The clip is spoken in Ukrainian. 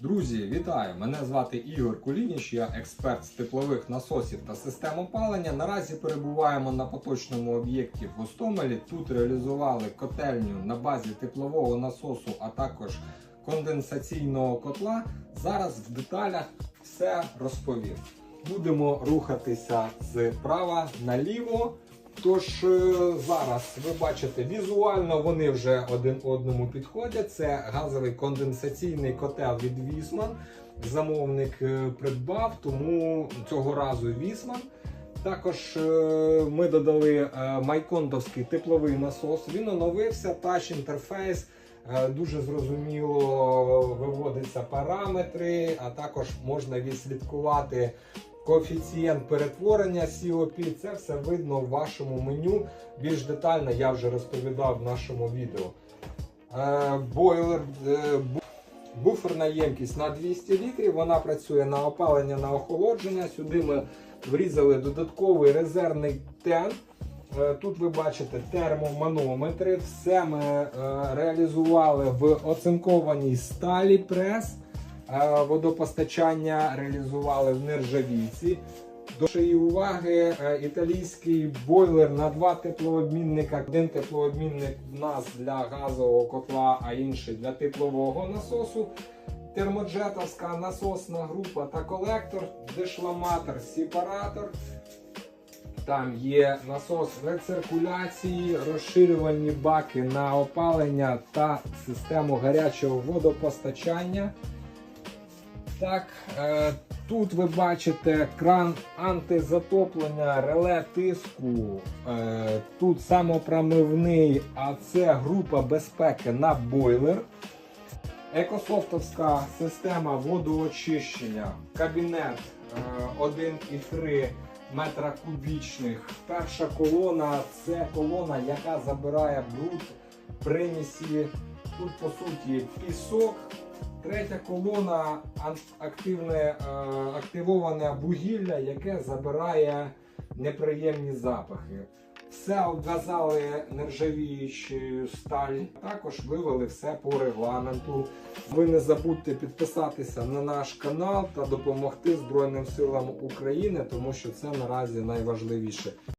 Друзі, вітаю! Мене звати Ігор Кулініч, я експерт з теплових насосів та систем опалення. Наразі перебуваємо на поточному об'єкті в Гостомелі. Тут реалізували котельню на базі теплового насосу, а також конденсаційного котла. Зараз в деталях все розповім. Будемо рухатися з права наліво. Тож е, зараз ви бачите, візуально вони вже один одному підходять. Це газовий конденсаційний котел від Вісман. Замовник е, придбав, тому цього разу Вісман. Також е, ми додали майкондовський тепловий насос. Він оновився, тач інтерфейс. Дуже зрозуміло виводяться параметри, а також можна відслідкувати коефіцієнт перетворення COP. Це все видно в вашому меню. Більш детально я вже розповідав в нашому відео. Е, Бойлер, е, буферна ємкість на 200 літрів. Вона працює на опалення, на охолодження. Сюди ми врізали додатковий резервний тен. Е, Тут ви бачите термоманометри. Все ми реалізували в оцинкованій сталі прес. Е, Водопостачання реалізували в нержавійці. До вашої уваги е, італійський бойлер на два теплообмінника. Один теплообмінник в нас для газового котла, а інший для теплового насосу. Термоджетовська насосна група та колектор, дешламатор, сепаратор. Там є насос рециркуляції, розширювальні баки на опалення та систему гарячого водопостачання. Так, е, тут ви бачите кран антизатоплення, реле тиску. Е, тут самопромивний, а це група безпеки на бойлер. Екософтовська система водоочищення, кабінет е, 1,3 метра кубічних. Перша колона це колона, яка забирає бруд, примісі. Тут по суті пісок. Третя колона активне, е, активоване вугілля, яке забирає неприємні запахи. Все обв'язали нержавіючою сталь. Також вивели все по регламенту. Ви не забудьте підписатися на наш канал та допомогти Збройним силам України, тому що це наразі найважливіше.